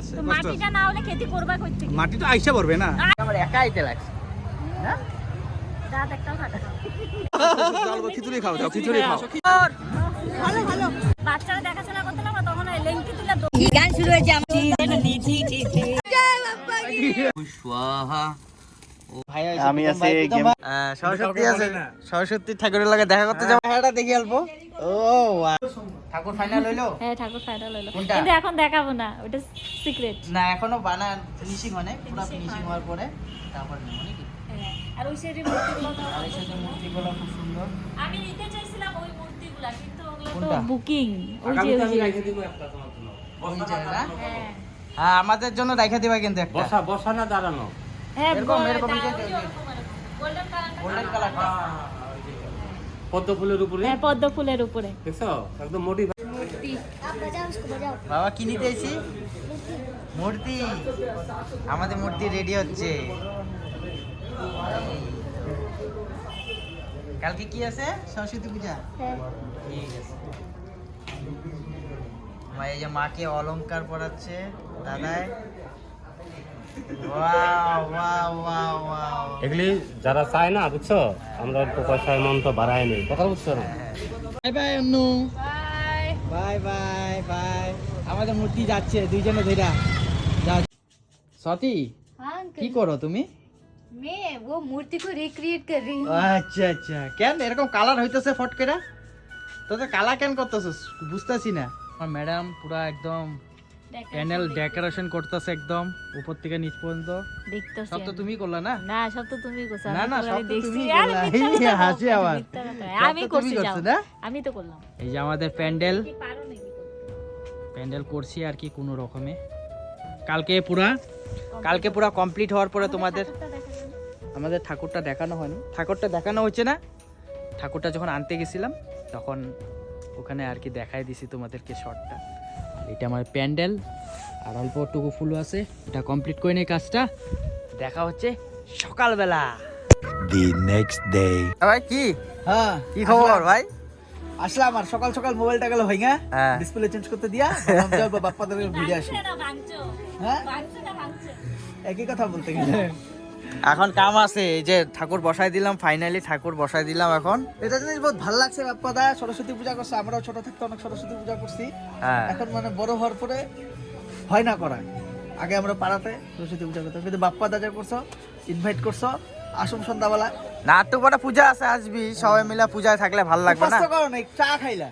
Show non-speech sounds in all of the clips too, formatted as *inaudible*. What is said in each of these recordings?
আছে কষ্ট আছে। মাটিটা না হলে খেতে করবা কই থেকে? মাটি তো আইসা পড়বে না। আমার একা আইতে লাগছে। না দাঁত একটাও কাটে না। চল খিচুড়ি খাও খিচুড়ি খাও। বাচ্চারা দেখাশোনা করতে না তখন তুলে গান শুরু হয়েছে? আমার আমি আছি সরস্বতী আছে। সরস্বতী ঠাকুরের লাগে দেখা করতে যাব। হ্যাঁ দেখি অল্প। ও ঠাকুর ফাইনাল হইল? *laughs* হ্যাঁ ঠাকুর ফাইনাল কোনটা? কিন্তু এখন দেখাবো না ওটা সিক্রেট না এখনও বানান ফিনিশিং হয় পুরো ফিনিশিং হওয়ার পরে তারপর নেব নাকি? আর ওই সাইডে মূর্তিগুলো আর সাথে মূর্তিগুলো খুব সুন্দর। আমি নিতে চাইছিলাম ওই মূর্তিগুলা কিন্তু ওগুলো তো বুকিং ওই যে ওই যে। ওই জায়গা হ্যাঁ। হ্যাঁ আমাদের জন্য রাখা দিবা কিন্তু একটা। বসা বসা না দাঁড়ানো? হ্যাঁ এরকম, এরকম গোল্ডেন কালার গোল্ডেন কালারটা পদ্ম ফুলের উপরে? হ্যাঁ পদ্ম ফুলের উপরে। দেখছ? একদম মোটি বাবা কি নিতে এসেছি? মূর্তি। আমাদের মূর্তি রেডি হচ্ছে। কালকে কি আছে? সরস্বতী পূজা? ঠিক আছে। মা এই যে মাকে অলংকার পরাচ্ছে দাদায় ওয়াও ওয়াও ওয়াও ওয়াও এগুলি যারা চায় না বুঝছো আমরা অল্প পয়সায় মন তো বাড়ায় নেই কথা বুঝছো না bye bye Annu bye bye bye আমাদের মূর্তি যাচ্ছে দুইজনে ধইরা যা সতী কি করো তুমি मैं वो मूर्ति को रिक्रिएट कर रही हूँ আচ্ছা আচ্ছা কেন এরকম কালার হইতেছে ফটকেরা তোদের কালা কেন করতেছিস বুঝতেছি না আমার ম্যাডাম পুরা একদম প্যানেল ডেকোরেশন করতেছে একদম উপর থেকে নিচ পর্যন্ত। দেখতেছি সব তো। তুমি করলা না? না সব তো তুমি করছ। না, না, সব তো তুমি করলা। হাসি আবার। আমি তো করছি যাও। আমি তো করলাম। এই যে আমাদের প্যান্ডেল। কি পারো নাকি? করতে? প্যান্ডেল করছি আর কি কোনো রকমে। কালকে পুরা কালকে পুরা কমপ্লিট হওয়ার পরে তোমাদের। আমাদের ঠাকুরটা দেখানো হয়নি। ঠাকুরটা দেখানো হচ্ছে না? ঠাকুরটা যখন আনতে গেছিলাম তখন ওখানে আর কি দেখাই দিছি তোমাদেরকে শর্টটা এটা আমার প্যান্ডেল আর অল্প টুকু ফুল আছে। এটা কমপ্লিট করে নেই কাজটা। দেখা হচ্ছে সকালবেলা। The next day. ভাই কি? হ্যাঁ কি খবর ভাই? আসলাম আর সকাল সকাল মোবাইলটা গেল ভাইঙা হ্যাঁ। ডিসপ্লে চেঞ্জ করতে দিয়া বাপ্পাদের ঘুরে আসি হ্যাঁ? না ভাঙছে একই কথা বলতে গেলে। এখন কাম আছে এই যে ঠাকুর বসাই দিলাম ফাইনালি ঠাকুর বসাই দিলাম এখন। এটা জিনিস বহুত ভালো লাগছে বাপ্পা দা সরস্বতী পূজা করছে আমরাও ছোট থাকতে অনেক সরস্বতী পূজা করছি। হ্যাঁ। এখন মানে বড় হওয়ার পরে হয় না করা আগে আমরা পাড়াতে সরস্বতী পূজা করতাম। কিন্তু বাপ্পা দা যা করছ ইনভাইট করছ আসুন সন্ধ্যাবেলা না তো বড় পূজা আছে আসবি। সবাই মিলে পূজায় থাকলে ভালো লাগবে না। কষ্ট করো না চা খাইলা।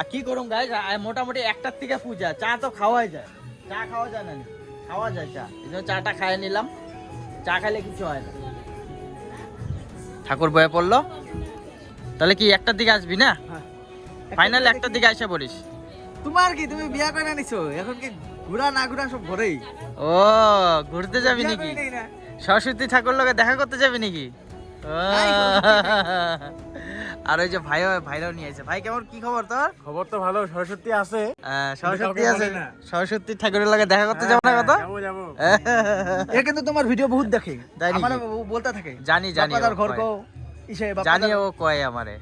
আর কি করুম গাই মোটামুটি একটার থেকে পূজা চা তো খাওয়াই যায়। চা খাওয়া যায় না খাওয়া যায় চা। এই চাটা খাইয়ে নিলাম। চা খাইলে কিছু হয় না। ঠাকুর বয়ে পড়ল? তাহলে কি একটার দিকে আসবি না? ফাইনাল একটার দিকে এসে পড়িস। তোমার কি? তুমি বিয়া করে নিছো এখন কি ঘুরা না ঘুরা সব ঘরেই? ও ঘুরতে যাবি নাকি? সরস্বতী ঠাকুর লোকে দেখা করতে যাবি নাকি? ও, আর ওই যে ভাই ভাইরাও নিয়ে আসে ভাই কেমন? কি খবর তোর? খবর তো ভালো সরস্বতী আছে। সরস্বতী আছে। সরস্বতী ঠাকুরের লাগে দেখা করতে যাব না কত? যাব যাব। *laughs* এ কিন্তু তোমার ভিডিও বহুত দেখে। আমার বলতে থাকে জানি জানি ঘর কয়। কো ইসে জানি ও কয় আমারে।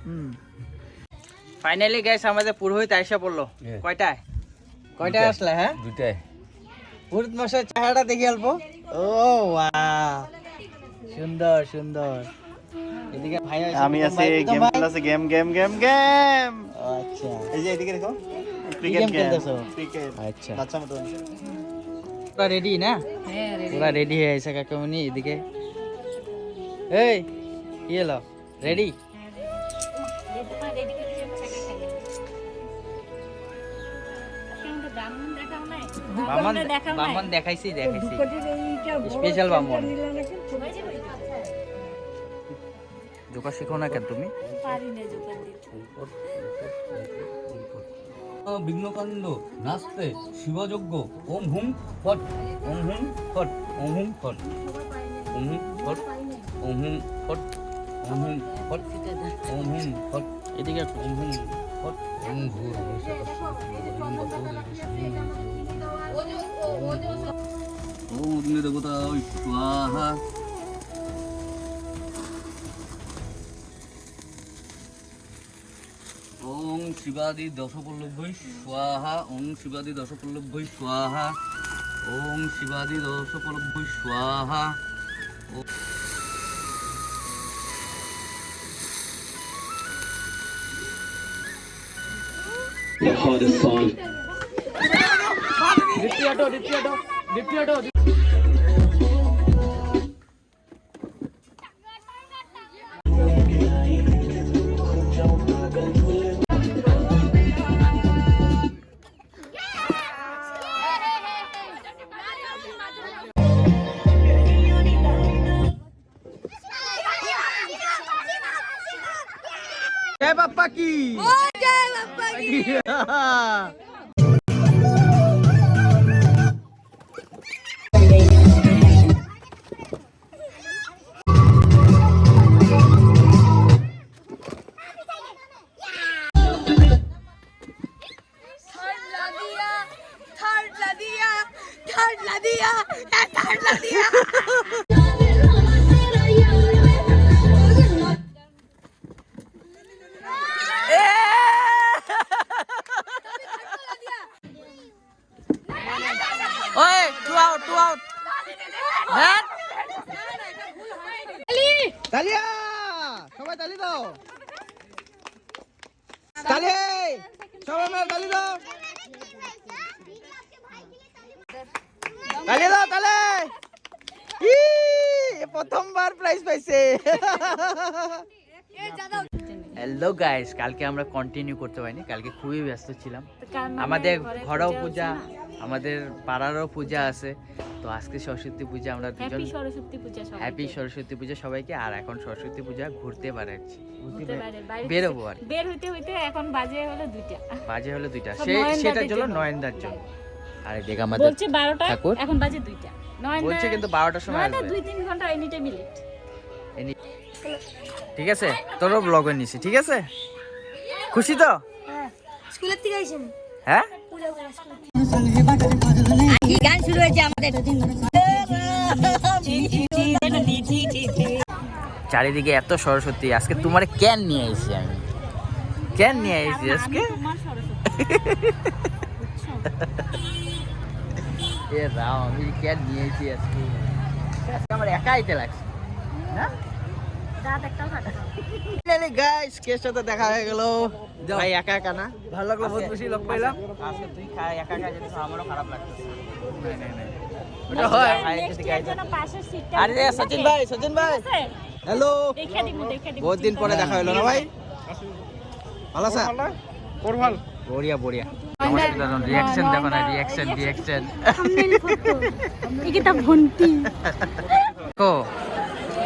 ফাইনালি গাইস আমাদের পুরোহিত আইসা পড়ল। হ্যাঁ। কয়টায়? কয়টায়। আসলে হ্যাঁ? দুইটাই পুরোহিত মশাই চেহারাটা দেখি অল্প। ও ওয়াও সুন্দর সুন্দর। এদিকে ভাই আছে, আমি আছি গেম। খেলাছে গেম গেম গেম গেম আচ্ছা। এই যে এদিকে দেখো ক্রিকেট খেলতেছো? ক্রিকেট আচ্ছা। বাচ্চা মতো পুরা রেডি না? পুরা রেডি হয়ে আছে কাকামনি এদিকে। এই কি এলো রেডি রেডি? বামন দেখাইছি দেখাইছি। স্পেশাল বামন? জোকা শিখো না কেন তুমি পারি না জোগাড় দিতে। বিঘ্নকাণ্ড নাস্তে শিবযজ্ঞ ওম হুম ফট ওম হুম ফট ওম হুম ফট ওম হুম ফট ওম হুম ফট ওম হুম ফট ওম হুম ফট এদিকে ওম হুম ফট ওম ভূর ওম অগ্নি দেবতা স্বাহা শিবাদি দশপল্লভৈ স্বাহা ওং শিবাদি দশপল্লভৈ স্বাহা ওং শিবাদি দশপল্লভৈ স্বাহা। জয় বাপ্পা কি ওই তালি দাও তালি। ই, প্রথমবার প্রাইজ পাইছে। হ্যালো গাইস কালকে আমরা কন্টিনিউ করতে পারিনি কালকে খুবই ব্যস্ত ছিলাম। আমাদের ঘরেও পূজা আমাদের পাড়ারও পূজা আছে। তো আজকে সরস্বতী পূজা আমরা দুজন হ্যাপি সরস্বতী পূজা সবাইকে। হ্যাপি সরস্বতী পূজা সবাইকে আর এখন সরস্বতী পূজা ঘুরতে বেড়াচ্ছি। বেরোবো আর বের হইতে হইতে এখন বাজে হলো দুইটা। বাজে হলো দুইটা। সেটার জন্য। নয়নদার জন্য। আর এদিকে আমাদের বলছে বারোটা ঠাকুর? এখন বাজে দুইটা। নয়নদা বলছে কিন্তু বারোটার সময় নয়নদা আসবে। দুই তিন ঘণ্টা এনি টাইম লেট ঠিক আছে তোরও ব্লগে নিছি ঠিক আছে? খুশি তো? স্কুলের থেকে আইছেন হ্যাঁ? কি গান শুরু হয়েছে আমাদের। চারিদিকে এত সরস্বতী আজকে তোমার ক্যান নিয়ে এসেছি আমি? ক্যান নিয়ে এসেছি আজকে? তোমার সরস্বতী। এ রাও আমি ক্যান নিয়ে এসেছি আজকে। আজকে আমার একা আইতে লাগছে। না? দেখা হয়ে গেল? ভাই একা একা না? ভালো লাগল বহুত খুশি লোক পাইলাম। আজকে তুই একা একা যেতে আমারও খারাপ লাগতেছে। ওটা নেক্সট ইয়ার জন্য পাশের সিটটা আরে সচিন ভাই সচিন ভাই। হ্যালো দেখে দিব দেখে দিব। বহুত দিন পরে দেখা হলো না ভাই? ভালো আছে বড়িয়া বড়িয়া। রিয়াকশন দেখো না রিয়াকশন রিয়াকশন এটা ভন্টি। কো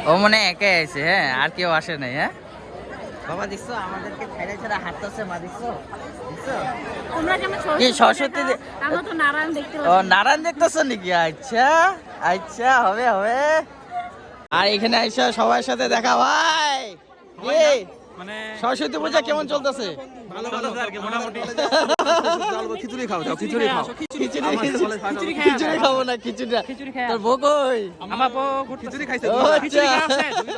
ও মনে একাই আছে হ্যাঁ? আর কেউ আসে নাই হ্যাঁ? বাবা দেখছ? আমাদেরকে ছাইড়া ছাড়া হাঁটতেছে মা দেখছ? দেখছ? তোমরা যেমন কি সরস্বতী ও নারায়ণ দেখতেছো নাকি? আচ্ছা আচ্ছা হবে হবে। আর এখানে আইসা সবার সাথে দেখা ভাই! মানে সরস্বতী পূজা কেমন চলতেছে? ভালো ভালো মোটামুটি। খিচুড়ি খাও যাও খিচুড়ি খাও। খিচুড়ি খিচুড়ি। খিচুড়ি খাব না খিচুড়ি খিচুড়ি তোর বউ কই? আমার বউ খিচুড়ি খাইছে। খিচুড়ি আচ্ছা। খাইছে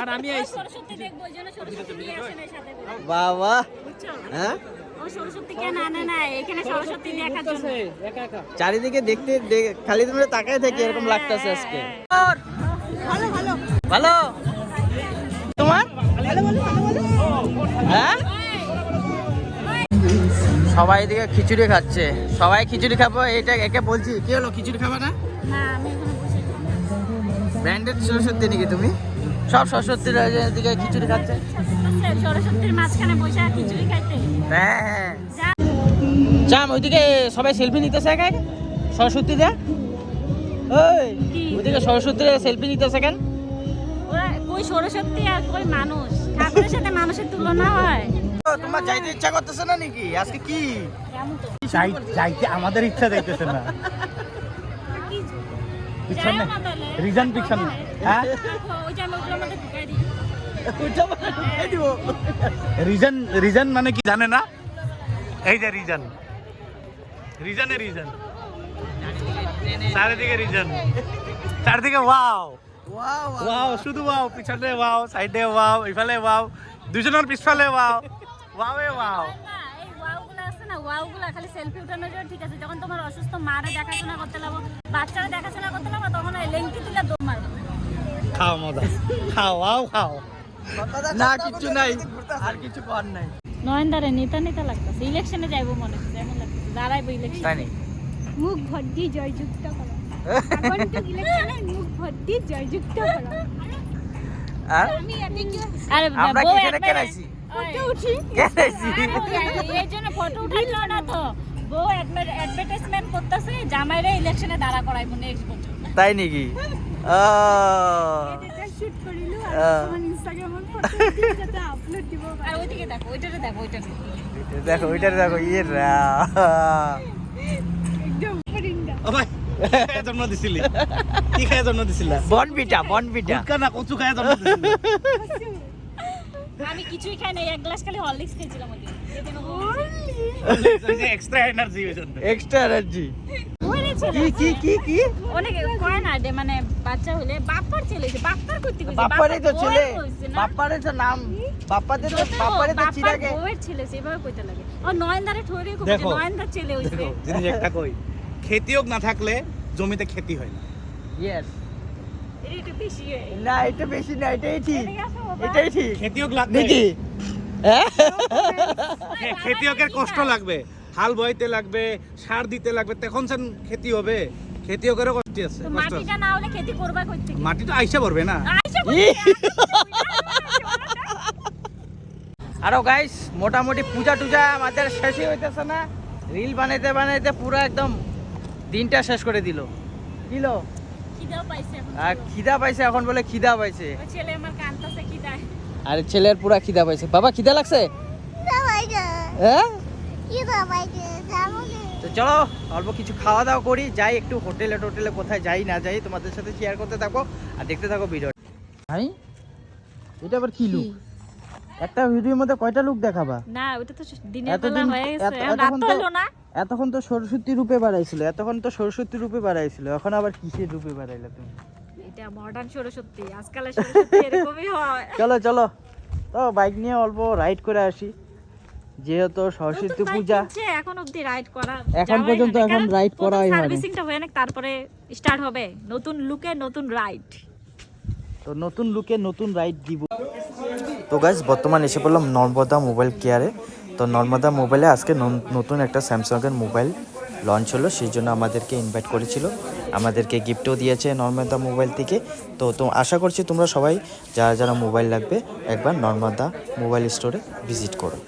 আর আমি আইছি। সরস্বতী দেখব ওই সরস্বতী নিয়ে আসে না সাথে বাবা। হ্যাঁ? ও সরস্বতী কেন আনে না এখানে সরস্বতী দেখার জন্য। চারিদিকে দেখতে খালি তুমি তাকাই থাকি এরকম লাগতেছে আজকে। ভালো ভালো। ভালো? তোমার? সবাই এদিকে খিচুড়ি খাচ্ছে। সবাই খিচুড়ি খাব এটা একে বলছি। কি হলো খিচুড়ি খাব না? ব্র্যান্ডেড সরস্বতী নাকি তুমি? সব সরস্বতীর এদিকে খিচুড়ি খাচ্ছে। সরস্বতীর মাঝখানে বসে খিচুড়ি খাইতে। হ্যাঁ। হ্যাঁ ওইদিকে সবাই সেলফি নিতেছে একা একা? সরস্বতী দা? ওই? ওইদিকে সেলফি নিতেছে কেন? ওরা কই সরস্বতী আর কই মানুষ? ঠাকুরের সাথে মানুষের তুলনা হয়। তোমার যাইতে ইচ্ছা করতেছে না নাকি? আজকে কি? যাইতে আমাদের ইচ্ছা যাইতেছে না। রিজন পিছনে হ্যাঁ? রিজন রিজন মানে কি জানে না? এই যে রিজন রিজনে রিজন চারিদিকে রিজন চারিদিকে ওয়াও ওয়াও শুধু ওয়াও পিছনে ওয়াও সাইডে ওয়াও ইফালে ওয়াও দুজনের পিছফালে ওয়াও ওয়াও ওয়াও এই ওয়াওগুলো খালি সেলফি উঠানোর জন্য ঠিক আছে। যখন তোমার অসুস্থ মারে দেখাশোনা করতে লাগবো বাচ্চারা দেখাশোনা করতে লাগবো তখন ওই লেংটি তুলে দৌড় মারবো। খাও মজা। খাও আও খাও। না কিছু নাই। আর কিছু কর নাই। নয়নদারে নেতা নেতা লাগতেছে। ইলেকশনে যাইবো মনে হচ্ছে এমন লাগতেছে। দাঁড়াইবো ইলেকশন তাই জয়যুক্ত করো। আগন্তুক ইলেকশনে মুখ ভর্তি জয়যুক্ত করো। আর আমি আমি কি আরে আমরা কি এখানে admit- ওই, উঠি। এই জন্য ফটো উঠাইলো না তো। *laughs* বউ অ্যাডভার্টাইজমেন্ট করতেছে জামাইরে ইলেকশনে দাঁড়া করাইবো নেক্সট বছর তাই নাকি? শুট করিলো আহ। আর আমার ইনস্টাগ্রামত ফটো আপলোড দিব আর ওইদিকে দেখো ওইটারে দেখো ওইটারে। দেখো ইয়ে রা। একদম পরিন্দা ও ভাই জন্ম দিছিলি। কি খাই জন্ম দিছিলা? বনবিটা বনবিটা গুটকা না কচু খাই জন্ম দিছিলি? আমি কিছুই খাই নাই এক গ্লাস খালি হরলিক্স খেয়েছিলাম ওই দিন। যেদিন ও ওই যে এক্সট্রা এনার্জি এক্সট্রা এনার্জি কি কি কি কি? অনেকে কয় না যে মানে বাচ্চা হলে বাপ্পার ছেলে বাপ্পার করতে কইছে বাপ্পারই তো ছেলে। হইছে তো নাম। বাপ্পাদের তো তো তো বাপ্পার চিরাগে। বউয়ের ছেলে সেভাবে কইতে লাগে। ও নয়নদারে ঠোরে কইছে দেখো। নয়নদার ছেলে হইছে। দেখো জিনিস একটা কই। খেতিয়োগ না থাকলে জমিতে খেতি হয় না। ইয়েস এটা একটু বেশি হয়ে না এটা বেশি না এটাই ঠিক। এটাই ঠিক। খেতিয়োগ লাগবে। নাকি হ্যাঁ? খেতিয়কের কষ্ট লাগবে। হাল বইতে লাগবে সার দিতে লাগবে তখন সেন খেতি হবে। খেতিয়কেরও কষ্ট আছে মাটিটা না হলে খেতি করবা কই থেকে? মাটি তো আইসা পড়বে না আরও গাইস মোটামুটি পূজা টুজা আমাদের শেষই হইতেছে না। রিল বানাইতে বানাইতে পুরো একদম দিনটা শেষ করে দিল। দিল? খিদা পাইছে এখন বলে। খিদা পাইছে ওই ছেলে আমার কান্তাছে খিদায় আরে ছেলের পুরা খিদা পাইছে। বাবা খিদা লাগছে? হ্যাঁ? তো চলো অল্প কিছু খাওয়া দাওয়া করি যাই একটু হোটেলে টোটেলে কোথায় যাই না যাই তোমাদের সাথে শেয়ার করতে থাকো আর দেখতে থাকো ভিডিও ভাই এটা আবার কি লুক একটা ভিডিওর মধ্যে কয়টা লুক দেখাবা? না ওটা তো দিনের বেলা হয়ে গেছে। এখন রাত হলো না। এতক্ষণ তো সরস্বতী রূপে বাড়াইছিল এতক্ষণ তো সরস্বতী রূপে বাড়াইছিল এখন আবার কিসের রূপে বাড়াইলা তুমি? এটা মডার্ন সরস্বতী আজকাল সরস্বতী এরকমই হয়। চলো চলো তো বাইক নিয়ে অল্প রাইড করে আসি যেহেতু সরস্বতী পূজা। এখন অবধি রাইড করা এখন পর্যন্ত এখন রাইড করাই হয়নি। সার্ভিসিংটা হয়ে না তারপরে স্টার্ট হবে। নতুন লুকে নতুন রাইড তো নতুন লুকে নতুন রাইড দিব। তো গাইজ বর্তমান এসে পড়লাম নর্মদা মোবাইল কেয়ারে তো নর্মদা মোবাইলে আজকে নতুন একটা স্যামসাংয়ের মোবাইল লঞ্চ হলো, সেই জন্য আমাদেরকে ইনভাইট করেছিল। আমাদেরকে গিফটও দিয়েছে নর্মদা মোবাইল থেকে। তো তো আশা করছি তোমরা সবাই যারা যারা মোবাইল লাগবে, একবার নর্মদা মোবাইল স্টোরে ভিজিট করো।